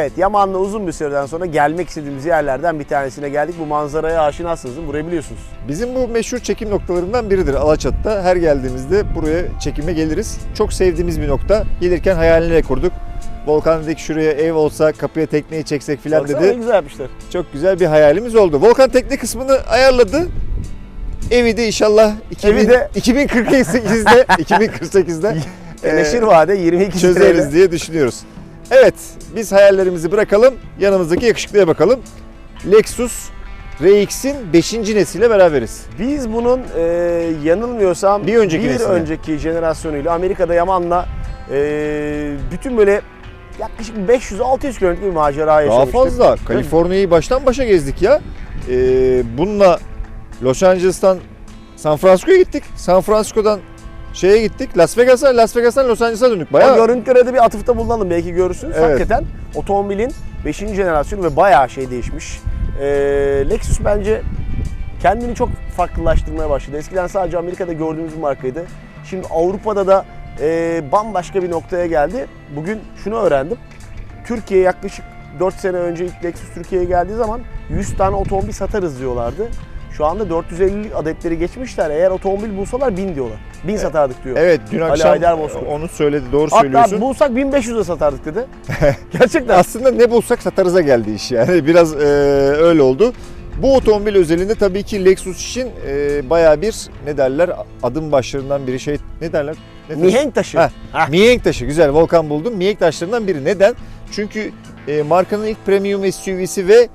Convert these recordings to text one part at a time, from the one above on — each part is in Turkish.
Evet Yaman'la uzun bir süreden sonra gelmek istediğimiz yerlerden bir tanesine geldik. Bu manzaraya aşinasınız? Burayı biliyorsunuz. Bizim bu meşhur çekim noktalarından biridir Alaçatı'da. Her geldiğimizde buraya çekime geliriz. Çok sevdiğimiz bir nokta. Gelirken hayalini kurduk. Volkan dedik şuraya ev olsa kapıya tekneyi çeksek filan Baksana ne dedi. güzel yapmışlar. Çok güzel bir hayalimiz oldu. Volkan tekne kısmını ayarladı. Evi de inşallah 2000, Evi de- 2048'de 2048'de Teneşir e, vade 22 çözeriz lirayla. diye düşünüyoruz. Evet, biz hayallerimizi bırakalım. Yanımızdaki yakışıklıya bakalım. Lexus RX'in 5. nesiliyle beraberiz. Biz bunun e, yanılmıyorsam Bir önceki bir önceki jenerasyonuyla Amerika'da Yaman'la e, bütün böyle yaklaşık 500-600 kilometre bir macera Daha yaşamıştık. fazla. Kaliforniya'yı baştan başa gezdik ya. Ee, bununla Los Angeles'tan San Francisco'ya gittik. San Francisco'dan şeye gittik. Las Vegas'a, Las Vegas'tan Los Angeles'a döndük. O Bayağı görüntülere de bir atıfta bulunalım belki görürsünüz. Evet. Hakikaten otomobilin 5. jenerasyonu ve bayağı şey değişmiş. Ee, Lexus bence kendini çok farklılaştırmaya başladı. Eskiden sadece Amerika'da gördüğümüz bir markaydı. Şimdi Avrupa'da da e, bambaşka bir noktaya geldi. Bugün şunu öğrendim. Türkiye yaklaşık 4 sene önce ilk Lexus Türkiye'ye geldiği zaman 100 tane otomobil satarız diyorlardı. Şu anda 450 adetleri geçmişler. Eğer otomobil bulsalar 1000 diyorlar. 1000 satardık diyor. Evet dün Ali akşam Haydar Bozkurt. onu söyledi. Doğru Hatta söylüyorsun. bulsak 1500'e satardık dedi. Gerçekten. Aslında ne bulsak satarıza geldi iş yani. Biraz e, öyle oldu. Bu otomobil özelinde tabii ki Lexus için e, bayağı bir ne derler adım başlarından biri şey ne derler? Ne taşı? Mihenk taşı. Heh. Heh. Mihenk taşı güzel Volkan buldum. Mihenk taşlarından biri. Neden? Çünkü e, markanın ilk premium SUV'si ve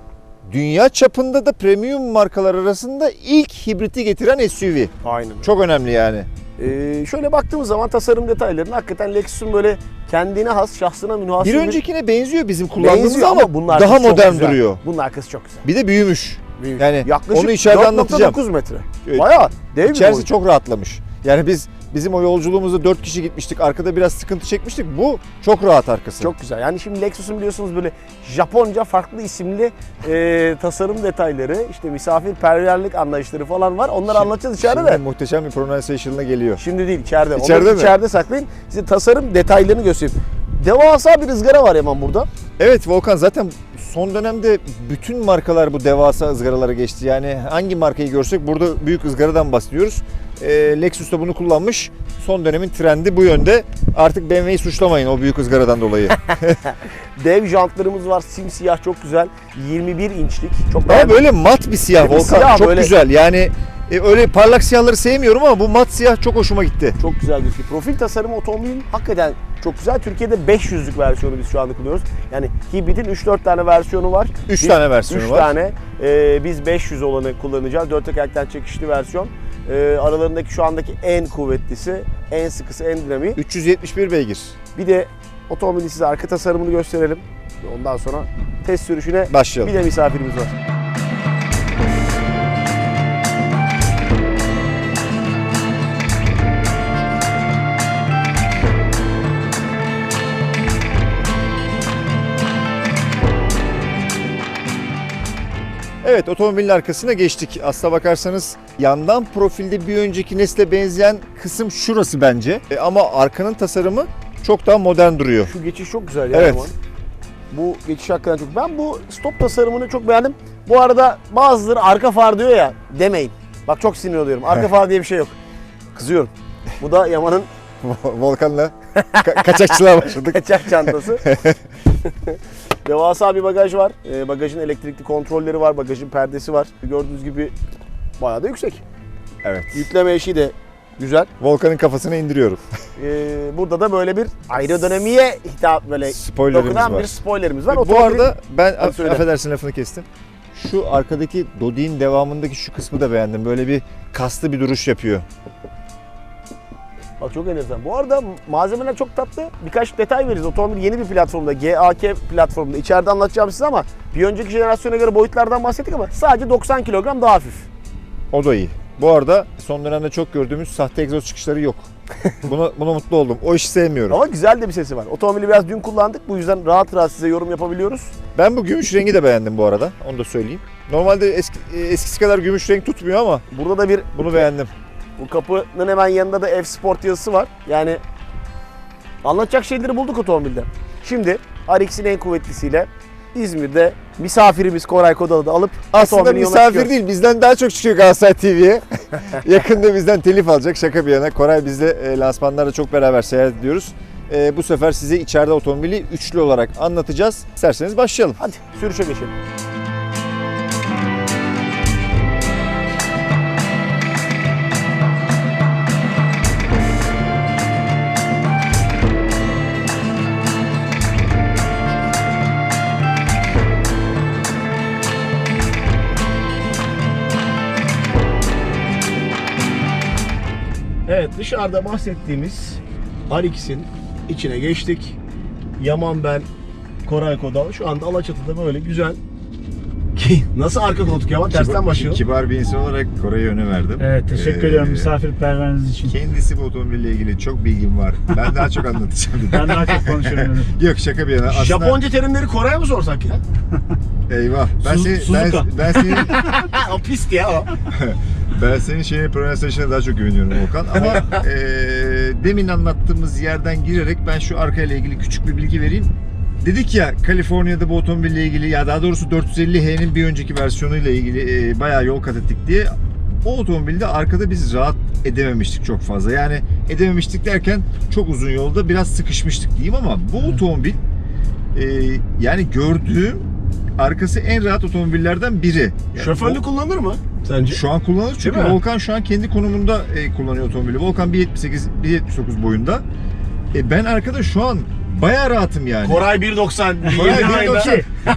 dünya çapında da premium markalar arasında ilk hibriti getiren SUV. Aynen. Çok önemli yani. Ee, şöyle baktığımız zaman tasarım detaylarını hakikaten Lexus'un böyle kendine has, şahsına münhasır Bir öncekine benziyor bizim kullandığımız benziyor ama, bunun daha çok modern güzel. duruyor. Bunun arkası çok güzel. Bir de büyümüş. Büyük. Yani Yaklaşık onu içeride anlatacağım. 4.9 metre. Evet. Bayağı dev bir İçerisi boyut. çok rahatlamış. Yani biz bizim o yolculuğumuzda 4 kişi gitmiştik. Arkada biraz sıkıntı çekmiştik. Bu çok rahat arkası. Çok güzel. Yani şimdi Lexus'un biliyorsunuz böyle Japonca farklı isimli e, tasarım detayları, işte misafirperverlik anlayışları falan var. Onları anlatacağız içeride Şimdi de. muhteşem bir pronunciation'la geliyor. Şimdi değil içeride. İçeride Onu mi? içeride saklayın. Size tasarım detaylarını göstereyim. Devasa bir ızgara var hemen burada. Evet Volkan zaten son dönemde bütün markalar bu devasa ızgaralara geçti. Yani hangi markayı görsek burada büyük ızgaradan bahsediyoruz. Ee, Lexus da bunu kullanmış. Son dönemin trendi bu yönde. Artık BMW'yi suçlamayın o büyük ızgaradan dolayı. Dev jantlarımız var. Simsiyah çok güzel. 21 inçlik. Çok Ama beğendim. böyle mat bir siyah Volkan. siyah çok böyle- güzel. Yani e, öyle parlak siyahları sevmiyorum ama bu mat siyah çok hoşuma gitti. Çok güzel gözüküyor. Profil tasarımı otomobilin hakikaten çok güzel. Türkiye'de 500'lük versiyonu biz şu anda kullanıyoruz. Yani hibridin 3-4 tane versiyonu var. 3 Biz- tane versiyonu Üç var. tane. Ee, biz 500 olanı kullanacağız. Dört tekerlekten çekişli versiyon. Ee, aralarındaki şu andaki en kuvvetlisi, en sıkısı, en dinamiği. 371 beygir. Bir de otomobilin size arka tasarımını gösterelim. Ondan sonra test sürüşüne Başlayalım. bir de misafirimiz var. Evet otomobilin arkasına geçtik. Aslına bakarsanız yandan profilde bir önceki nesle benzeyen kısım şurası bence. E, ama arkanın tasarımı çok daha modern duruyor. Şu geçiş çok güzel ya. Evet. Bu geçiş hakikaten çok. Ben bu stop tasarımını çok beğendim. Bu arada bazıları arka far diyor ya demeyin. Bak çok sinir oluyorum. Arka far diye bir şey yok. Kızıyorum. Bu da Yaman'ın Volkan'la ka- kaçakçılığa başladık. kaçak çantası. Devasa bir bagaj var. Ee, bagajın elektrikli kontrolleri var. Bagajın perdesi var. Gördüğünüz gibi bayağı da yüksek. Evet. Yükleme eşiği de güzel. Volkan'ın kafasına indiriyorum. Ee, burada da böyle bir aerodinamiğe hitap böyle Spoilerimiz dokunan var. bir spoilerimiz var. Bu arada ben söyle. affedersin lafını kestim. Şu arkadaki Dodi'nin devamındaki şu kısmı da beğendim. Böyle bir kaslı bir duruş yapıyor. Bak çok enteresan. Bu arada malzemeler çok tatlı. Birkaç detay veririz. Otomobil yeni bir platformda, GAK platformunda. İçeride anlatacağım size ama bir önceki jenerasyona göre boyutlardan bahsettik ama sadece 90 kilogram daha hafif. O da iyi. Bu arada son dönemde çok gördüğümüz sahte egzoz çıkışları yok. Buna, buna mutlu oldum. O işi sevmiyorum. Ama güzel de bir sesi var. Otomobili biraz dün kullandık. Bu yüzden rahat rahat size yorum yapabiliyoruz. Ben bu gümüş rengi de beğendim bu arada. Onu da söyleyeyim. Normalde eski, eskisi kadar gümüş renk tutmuyor ama Burada da bir bunu beğendim. Bu kapının hemen yanında da F Sport yazısı var. Yani anlatacak şeyleri bulduk otomobilde. Şimdi RX'in en kuvvetlisiyle İzmir'de misafirimiz Koray Kodalı da alıp Aslında misafir değil, bizden daha çok çıkıyor Galatasaray TV'ye. Yakında bizden telif alacak, şaka bir yana. Koray bizle e, lansmanlarda çok beraber seyahat ediyoruz. E, bu sefer size içeride otomobili üçlü olarak anlatacağız. İsterseniz başlayalım. Hadi sürüşe geçelim. Dışarıda bahsettiğimiz R2'sin içine geçtik. Yaman ben Koray Kodal şu anda Alaçatı'da böyle güzel nasıl arka koltuk Yaman tersten başlayalım. Kibar bir insan olarak Kore'ye öne verdim. Evet teşekkür Ee, ediyorum misafirperveriniz için. Kendisi bu otomobille ilgili çok bilgim var. Ben daha çok anlatacağım dedim. Ben daha çok konuşurum. Yok şaka bir yana. Aslında, Japonca terimleri Koray'a mı sorsak ya? Eyvah. Ben, Suz- seni, ben, Suzuka. ben, senin, o pist ya o. ben senin şeyine pronunciation'a daha çok güveniyorum Volkan. Ama eee, demin anlattığımız yerden girerek ben şu arkayla ilgili küçük bir bilgi vereyim. Dedik ya Kaliforniya'da bu otomobille ilgili ya daha doğrusu 450H'nin bir önceki versiyonuyla ilgili e, bayağı yol kat ettik diye o otomobilde arkada biz rahat edememiştik çok fazla. Yani edememiştik derken çok uzun yolda biraz sıkışmıştık diyeyim ama bu otomobil e, yani gördüğüm arkası en rahat otomobillerden biri. Yani Şoförlü kullanır mı sence? şu an kullanılır çünkü Değil mi? Volkan şu an kendi konumunda e, kullanıyor otomobili. Volkan 1.78, 1.79 boyunda. E, ben arkada şu an bayağı rahatım yani. Koray 1.90. Koray Yedi ayda. 1.90. E,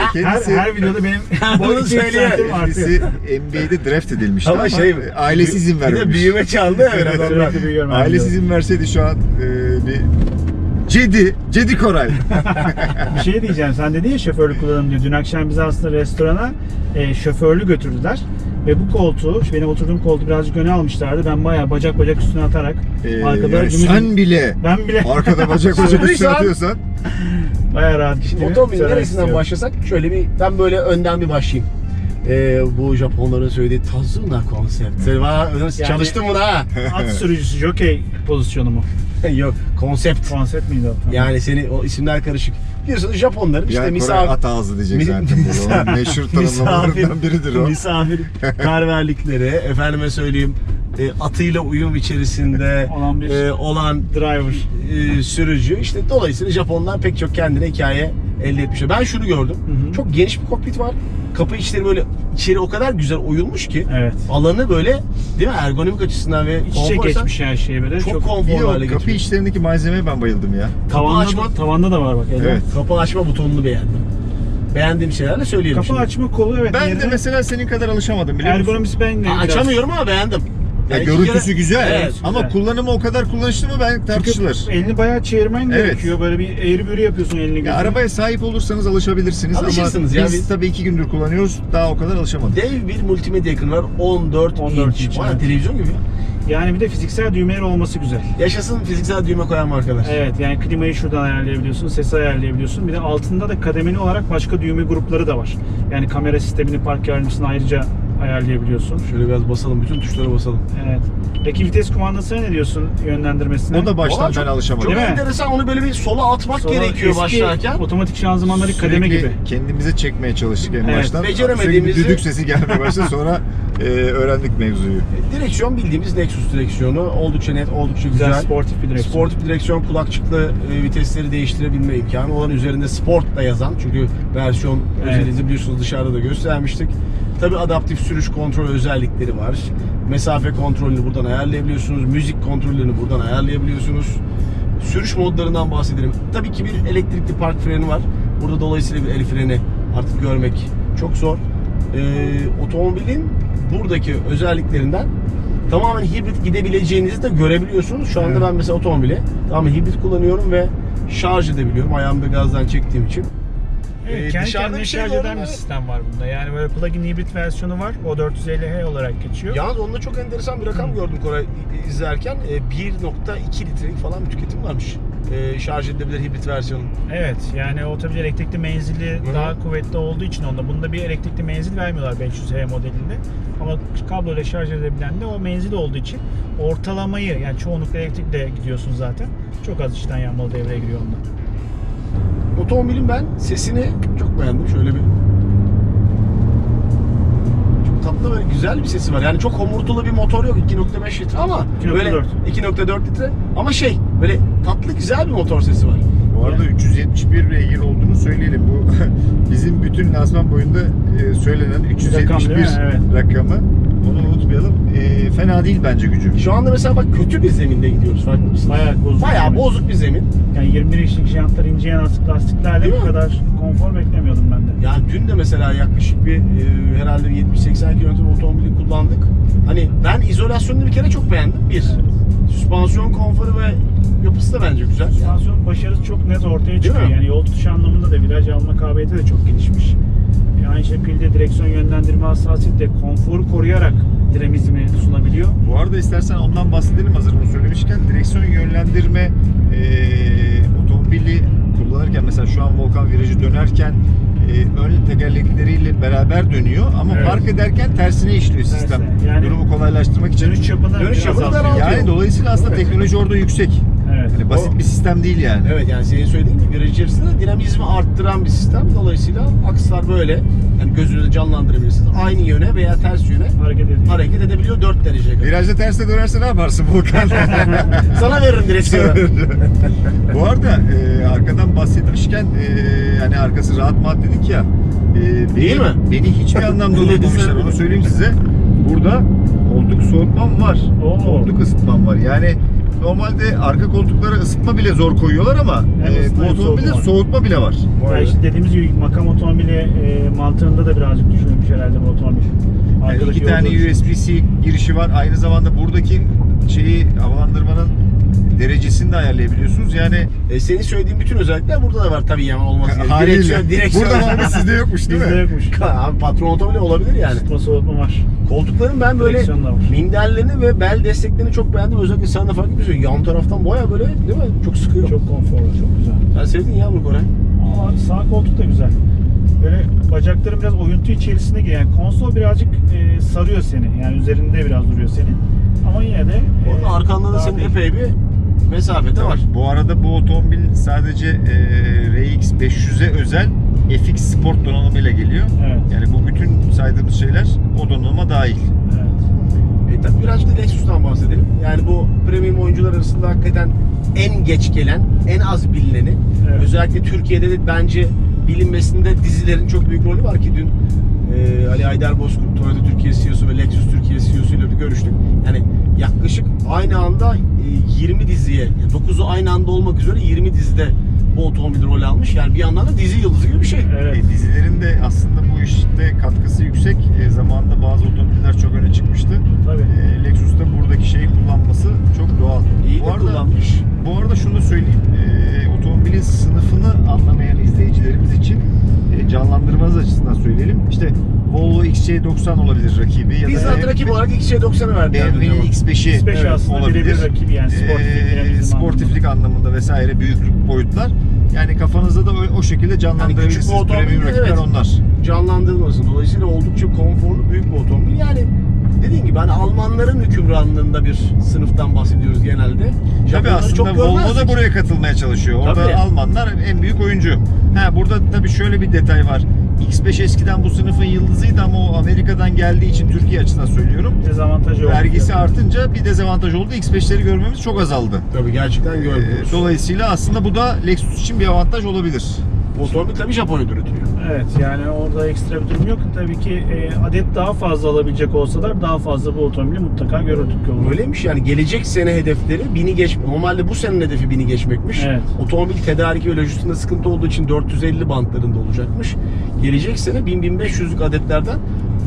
Her, kendisi her videoda benim Bunu boy iki söylüyor. santim artıyor. kendisi NBA'de draft edilmişti Ama ama, şey, e, ailesi izin Bir de vermemiş. büyüme çaldı ya biraz. Sürekli büyüyorum. Ailesi izin verseydi şu an e, bir Cedi, Cedi Koray. Bir şey diyeceğim. Sen dedin ya şoförlü kullanım diyor. Dün akşam bizi aslında restorana e, şoförlü götürdüler. Ve bu koltuğu, benim oturduğum koltuğu birazcık öne almışlardı. Ben bayağı bacak bacak üstüne atarak E, arkada yani gümüş- sen bile ben bile arkada bacak bacak üstüne atıyorsan bayağı rahat gittiğimi Otomobilin neresinden başlasak şöyle bir ben böyle önden bir başlayayım. Ee, bu Japonların söylediği Tazuna konsept. Sen bana çalıştın mı ha? At sürücüsü, jockey pozisyonu mu? Yok konsept. Konsept miydi o? Tamam. Yani seni o isimler karışık. Biliyorsunuz Japonların işte yani misafir at ağzı diyecek zaten. O meşhur tanımlamalarından biridir o. misafir karverlikleri, efendime söyleyeyim e, atıyla uyum içerisinde Olan bir- e, olan Driver. e, sürücü. İşte dolayısıyla Japonlar pek çok kendine hikaye elde etmiş. Ben şunu gördüm. Hı hı. Çok geniş bir kokpit var. Kapı içleri böyle içeri o kadar güzel oyulmuş ki Evet. alanı böyle değil mi ergonomik açısından ve İç içe geçmiş her şey böyle. çok, Çok, konforlu de hale kapı içlerindeki malzemeye ben bayıldım ya. tavanda, açma- da, tavanda da var bak. Eda. Evet. Kapı açma butonunu beğendim. Beğendiğim şeylerle söyleyelim Kapı şimdi. açma kolu evet. Ben de yerine- mesela senin kadar alışamadım biliyor musun? Ergonomisi ben de Aa, Açamıyorum ama beğendim. Ya Yani görüntüsü kere- güzel Evet. ama güzel. kullanımı o kadar kullanışlı mı ben tartışılır. Çünkü elini bayağı çevirmen Evet. gerekiyor. Böyle bir eğri büğrü yapıyorsun elini gözünü. Ya arabaya sahip olursanız alışabilirsiniz Alışırsınız ama ya biz tabii iki gündür kullanıyoruz daha o kadar alışamadık. Dev bir multimedya ekranı var. 14, 14 inç. evet. televizyon gibi. Yani bir de fiziksel düğmeleri olması güzel. Yaşasın fiziksel düğme koyan markalar. Evet yani klimayı şuradan ayarlayabiliyorsun, sesi ayarlayabiliyorsun. Bir de altında da kademeli olarak başka düğme grupları da var. Yani kamera sistemini, park yardımcısını ayrıca ayarlayabiliyorsun. Şöyle biraz basalım. Bütün tuşlara basalım. Evet. Peki vites kumandasına ne diyorsun yönlendirmesine? O da baştan Valla ben çok- alışamadım. Çok Değil mi? enteresan. Onu böyle bir sola atmak Sonra gerekiyor eski başlarken. Otomatik şanzımanları kademe Sürekli gibi. kendimize çekmeye çalıştık en Evet, baştan. beceremediğimizi- Sürekli düdük sesi gelmeye başladı sonra e, öğrendik mevzuyu. Direksiyon bildiğimiz Lexus direksiyonu. Oldukça net, oldukça Güzel, güzel. sportif bir direksiyon. Sportif direksiyon kulakçıklı e, vitesleri değiştirebilme imkanı olan üzerinde sport da yazan. Çünkü versiyon Evet. özelliğini biliyorsunuz dışarıda da göstermiştik. Tabi adaptif sürüş kontrol özellikleri var. Mesafe kontrolünü buradan ayarlayabiliyorsunuz. Müzik kontrollerini buradan ayarlayabiliyorsunuz. Sürüş modlarından bahsedelim. Tabii ki bir elektrikli park freni var. Burada dolayısıyla bir el freni artık görmek çok zor. Ee, otomobilin buradaki özelliklerinden tamamen hibrit gidebileceğinizi de görebiliyorsunuz. Şu anda Evet. ben mesela otomobili tamamen hibrit kullanıyorum ve şarj edebiliyorum. Ayağımda gazdan çektiğim için. Evet, Ee, kendi dışarıda kendine bir şey şarj doğru eden bir sistem var bunda. Yani böyle plug-in hibrit versiyonu var. O 450H olarak geçiyor. Yalnız onda çok enteresan bir rakam gördüm Koray izlerken. Ee, 1.2 litrelik falan bir tüketim varmış. Ee, şarj edilebilir hibrit versiyonu. Evet yani otomobil elektrikli menzili Hı. daha kuvvetli olduğu için onda bunda bir elektrikli menzil vermiyorlar 500H modelinde. Ama kablo ile şarj edebilen de o menzil olduğu için ortalamayı yani çoğunlukla elektrikle gidiyorsun zaten. Çok az içten yanmalı devreye giriyor onda. Otomobilin ben sesini çok beğendim. Şöyle bir çok tatlı böyle güzel bir sesi var. Yani çok homurtulu bir motor yok 2.5 litre ama 2.4. böyle 2.4 litre ama şey böyle tatlı güzel bir motor sesi var. Bu arada 371 beygir olduğunu söyleyelim. Bu bizim bütün lansman boyunda e, söylenen 371 Rakam? Evet. rakamı. Onu unutmayalım. E, fena değil bence gücü. Şu anda mesela bak kötü bir zeminde gidiyoruz farkında mısın? Bayağı bozuk. Bayağı bozuk bir zemin. Yani 21 inçlik jantlar ince yanasık lastiklerle Değil bu mi? kadar konfor beklemiyordum ben de. Yani dün de mesela yaklaşık bir e, herhalde bir 70-80 kilometre otomobili kullandık. Hani ben izolasyonunu bir kere çok beğendim. Bir. Süspansiyon konforu ve yapısı da bence güzel. Süspansiyon başarısı çok net ortaya çıkıyor. mi? Yani yol tutuş anlamında da viraj alma kabiliyeti de çok gelişmiş. E, aynı şekilde direksiyon yönlendirme hassasiyeti de konforu koruyarak dinamizmi sunabiliyor. Bu arada istersen ondan bahsedelim hazır bunu söylemişken. Direksiyon yönlendirme e, otomobili kullanırken mesela şu an Volkan virajı dönerken e, ön tekerlekleriyle beraber dönüyor ama Evet. park ederken tersine işliyor sistem. Tersine. Yani- Durumu kolaylaştırmak için. Dönüş çapını Dönüş çapını daraltıyor. Yani dolayısıyla aslında Evet. teknoloji orada yüksek. Evet. Hani basit O- bir sistem değil yani. Evet yani senin söylediğin gibi viraj içerisinde dinamizmi arttıran bir sistem. Dolayısıyla akslar böyle yani gözünüzde canlandırabilirsiniz. Aynı yöne veya ters yöne Hareket ediyor. hareket edebiliyor 4 dereceye kadar. Virajda terse dönerse ne yaparsın Volkan? Sana veririm direksiyonu. Bu arada e, arkadan bahsetmişken e, yani arkası rahat mat dedik ya. E, Değil beni, mi? Beni hiçbir anlamda unutmamışlar onu söyleyeyim size. Burada koltuk soğutmam var. Oo. Koltuk ısıtmam var. Yani normalde arka koltuklara ısıtma bile zor koyuyorlar ama Hem e, bu otomobilde soğutma bile var. Yani işte dediğimiz gibi makam otomobili e, mantığında da birazcık düşünülmüş herhalde bu otomobil. Yani Arkadaki iki tane. USB-C girişi var. Aynı zamanda buradaki şeyi havalandırmanın derecesini de ayarlayabiliyorsunuz. Yani E, senin söylediğin bütün özellikler burada da var tabii yani olması gerekiyor. haliyle. Direksiyon, direksiyon. Burada var ama sizde yokmuş değil Bizde mi? yokmuş. Abi patron otomobili olabilir yani. Isıtma soğutma var. Koltukların ben böyle minderlerini ve bel desteklerini çok beğendim. Özellikle sen de fark etmişsin. Yan taraftan baya böyle değil mi? Çok sıkıyor. Çok konforlu, çok güzel. Sen sevdin ya bunu Koray. Ama sağ koltuk da güzel. Böyle bacakların biraz oyuntu içerisinde giriyor. Yani konsol birazcık e, sarıyor seni. Yani üzerinde biraz duruyor senin. Ama yine de e, Orada arkanda da senin epey bir mesafede var. Bu arada bu otomobil sadece e, RX 500'e özel FX Sport donanımıyla geliyor. Evet. Yani bu bütün saydığımız şeyler o donanıma dahil. Evet. E tabi birazcık da Lexus'tan bahsedelim. Yani bu premium oyuncular arasında hakikaten en geç gelen, en az bilineni. Evet. Özellikle Türkiye'de de bence bilinmesinde dizilerin çok büyük rolü var ki dün e, Ali Aydar Bozkurt, Toyota Türkiye CEO'su ve Lexus Türkiye CEO'su ile de görüştük. Yani yaklaşık aynı anda e, 20 diziye, 9'u aynı anda olmak üzere 20 dizide bu otomobil rol almış. Yani bir yandan da dizi yıldızı gibi bir şey. Evet. E, dizilerin de aslında bu işte katkısı yüksek. E, zamanında bazı otomobiller çok öne çıkmıştı. Tabii. E, Lexus da buradaki şeyi kullanması çok doğal. İyi bu de arada, kullanmış. Bu arada şunu da söyleyeyim. E, otomobilin sınıfını anlamayan izleyicilerimiz için e, canlandırmanız açısından söyleyelim. İşte Volvo XC90 olabilir rakibi ya Bizzat da rakip olarak XC90'ı verdi. BMW'nin X5'i X5 evet, aslında olabilir. rakibi yani sportiflik, Ee, sportiflik anlamında vesaire büyüklük boyutlar. Yani kafanızda da o, o şekilde canlandırabilirsiniz. küçük bir otomobil, rakipler evet. onlar. canlandırılması. Dolayısıyla oldukça konforlu büyük bir otomobil. Yani dediğin gibi hani Almanların hükümranlığında bir sınıftan bahsediyoruz genelde. Tabii aslında Volvo da buraya katılmaya çalışıyor. Orada Tabii. Almanlar en büyük oyuncu. Ha burada tabii şöyle bir detay var. X5 eskiden bu sınıfın yıldızıydı ama o Amerika'dan geldiği için Türkiye açısından söylüyorum. dezavantajı oldu. Vergisi Yani. artınca bir dezavantaj oldu. X5'leri görmemiz çok azaldı. Tabii gerçekten Ee, görmüyoruz. dolayısıyla aslında bu da Lexus için bir avantaj olabilir. Bu otomobil tabii Japonya'da üretiliyor. Evet yani orada ekstra bir durum yok. Tabii ki e, adet daha fazla alabilecek olsalar daha fazla bu otomobili mutlaka görürdük yolda. Öyleymiş yani gelecek sene hedefleri bini geç. Normalde bu senenin hedefi bini geçmekmiş. Evet. Otomobil tedariki ve lojistikinde sıkıntı olduğu için 450 bantlarında olacakmış. Gelecek sene 1000-1500'lük adetlerden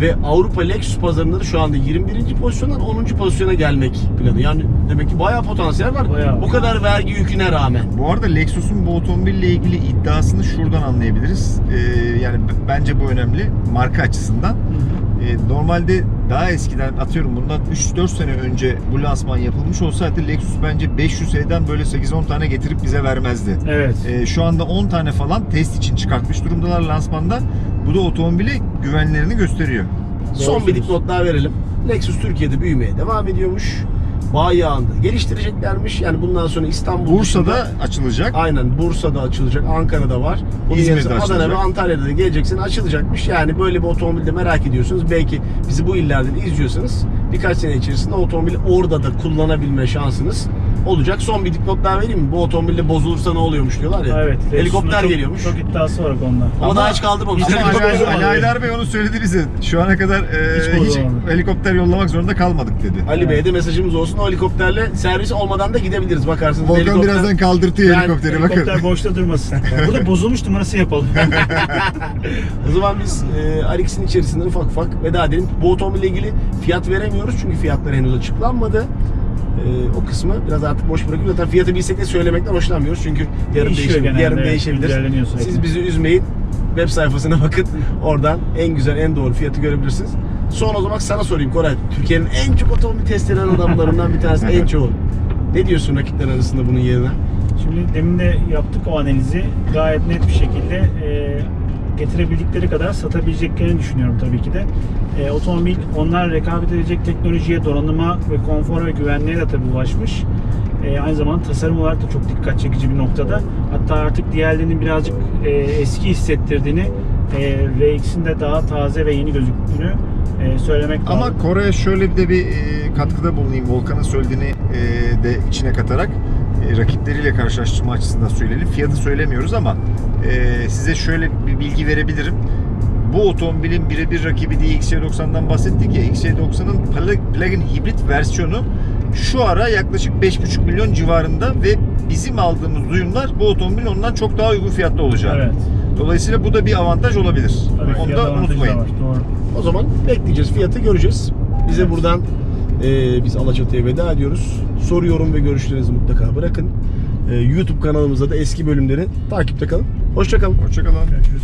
ve Avrupa Lexus pazarında da şu anda 21. pozisyondan 10. pozisyona gelmek planı. Yani demek ki bayağı potansiyel var. Bayağı. Bu kadar vergi yüküne rağmen. Bu arada Lexus'un bu otomobille ilgili iddiasını şuradan anlayabiliriz. Ee, yani bence bu önemli marka açısından. Ee, normalde daha eskiden atıyorum bundan 3-4 sene önce bu lansman yapılmış olsaydı Lexus bence 500 S'den böyle 8-10 tane getirip bize vermezdi. Evet. Ee, şu anda 10 tane falan test için çıkartmış durumdalar lansmanda. Bu da otomobile güvenlerini gösteriyor. Son bir dipnot daha verelim. Lexus Türkiye'de büyümeye devam ediyormuş. Bayağında geliştireceklermiş. Yani bundan sonra İstanbul Bursa'da dışında- açılacak. Aynen Bursa'da açılacak, Ankara'da var. Bunun İzmir'de Adana açılacak. ve Antalya'da da geleceksin açılacakmış. Yani böyle bir otomobilde merak ediyorsunuz. Belki bizi bu illerden izliyorsanız birkaç sene içerisinde otomobili orada da kullanabilme şansınız olacak. Son bir dipnot daha vereyim mi? Bu otomobilde bozulursa ne oluyormuş diyorlar ya. Evet. Helikopter çok, geliyormuş. Çok iddiası var o konuda. Ama, daha hiç kaldırmamışlar. Ama Ali. Haydar Bey onu söyledi bize. Şu ana kadar e, Hiç hiç, helikopter yollamak zorunda kalmadık dedi. Ali Bey'e de mesajımız olsun. O helikopterle servis olmadan da gidebiliriz. Bakarsınız Volkan helikopter- birazdan kaldırtıyor Yani helikopteri bakın. Helikopter boşta durmasın. Burada bozulmuş numarası yapalım. O zaman biz e, Alex'in içerisinde ufak ufak veda edelim. Bu otomobille ilgili fiyat veremiyoruz çünkü fiyatlar henüz açıklanmadı. E, o kısmı biraz artık boş bırakıyoruz. Zaten fiyatı bilsek de söylemekten hoşlanmıyoruz çünkü yarın, Değişiyor değişebilir, genelde, yarın değişebilir. güncelleniyor sürekli. Siz bizi üzmeyin. Web sayfasına bakın. Oradan en güzel, en doğru fiyatı görebilirsiniz. Son o zaman sana sorayım Koray. Türkiye'nin en çok otomobil test eden adamlarından bir tanesi en çoğu. Ne diyorsun rakipler arasında bunun yerine? Şimdi demin de yaptık o analizi. Gayet net bir şekilde e, getirebildikleri kadar satabileceklerini düşünüyorum tabii ki de. E, otomobil onlar rekabet edecek teknolojiye, donanıma ve konfor ve güvenliğe de tabii ulaşmış. E, aynı zamanda tasarım olarak da çok dikkat çekici bir noktada. Hatta artık diğerlerinin birazcık e, eski hissettirdiğini, e, RX'in de daha taze ve yeni gözüktüğünü e, söylemek lazım. Ama Kore'ye şöyle bir de bir e, katkıda bulunayım. Volkan'ın söylediğini e, de içine katarak rakipleriyle karşılaştırma açısından söyleyelim. Fiyatı söylemiyoruz ama e, size şöyle bir bilgi verebilirim. Bu otomobilin birebir rakibi diye XC90'dan bahsettik ya. XC90'ın plug- plug-in hibrit versiyonu şu ara yaklaşık 5,5 milyon civarında ve bizim aldığımız duyumlar bu otomobilin ondan çok daha uygun fiyatlı olacağı. Evet. Dolayısıyla bu da bir avantaj olabilir. Tabii Onu da unutmayın. var. Doğru. O zaman bekleyeceğiz. Fiyatı göreceğiz. Bize Evet. buradan e, biz Alaçatı'ya veda ediyoruz. Soru, yorum ve görüşlerinizi mutlaka bırakın. E, YouTube kanalımızda da eski bölümleri takipte kalın. Hoşçakalın. Hoşçakalın. Görüşürüz.